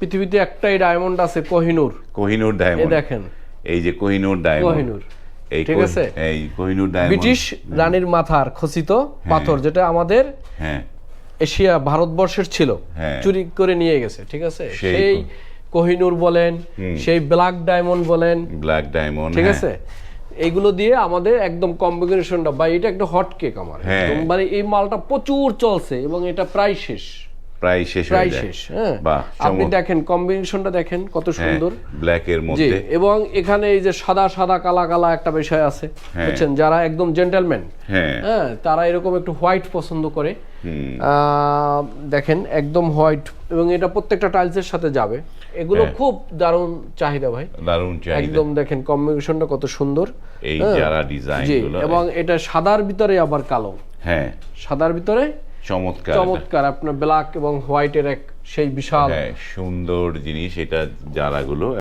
পৃথিবীতে একটাই ডায়মন্ড আছে কোহিনুর। কোহিনুর ডায়মন্ড দেখেন। এই যে কোহিনুর ডায়মন্ড কোহিনুর। এই ঠিক আছে? এই কোহিনুর ডায়মন্ড ব্রিটিশ রানীর মাথার খচিত পাথর যেটা আমাদের হ্যাঁ। এশিয়া ভারতবর্ষের ছিল হ্যাঁ। চুরি করে নিয়ে গেছে ঠিক আছে? সেই কোহিনুর বলেন সেই ব্ল্যাক ডায়মন্ড বলেন ব্ল্যাক ডায়মন্ড ঠিক আছে? এগুলো দিয়ে আমাদের একদম কম্বিনেশনটা বা এটা একটা হট কেক আমার। হ্যাঁ। মানে এই মালটা প্রচুর চলছে এবং এটা প্রায় শেষ। প্রায় শেষ প্রায় শেষ হ্যাঁ। আপনি দেখেন কম্বিনেশনটা দেখেন কত সুন্দর। ব্ল্যাক এর মধ্যে। এবং এখানে এই যে সাদা সাদা কালা কালা একটা বিষয় আছে হ্যাঁ। বুঝছেন? যারা একদম জেন্টেলম্যান হ্যাঁ। হ্যাঁ তারা এরকম একটু হোয়াইট পছন্দ করে। আহ, দেখেন একদম হোয়াইট এবং এটা প্রত্যেকটা টাইলসের সাথে যাবে। এগুলো হ্যাঁ। খুব দারুণ চাহিদা ভাই। দারুণ চাহিদা। একদম দেখেন কম্বিনেশনটা কত সুন্দর। এই হ্যাঁ। যারা ডিজাইন এবং এটা সাদার ভিতরে আবার কালো। হ্যাঁ। সাদার ভিতরে চমৎকার। চমৎকার আপনার ব্ল্যাক এবং হোয়াইটের এক সেই বিশাল হ্যাঁ সুন্দর জিনিস এটা যারাগুলো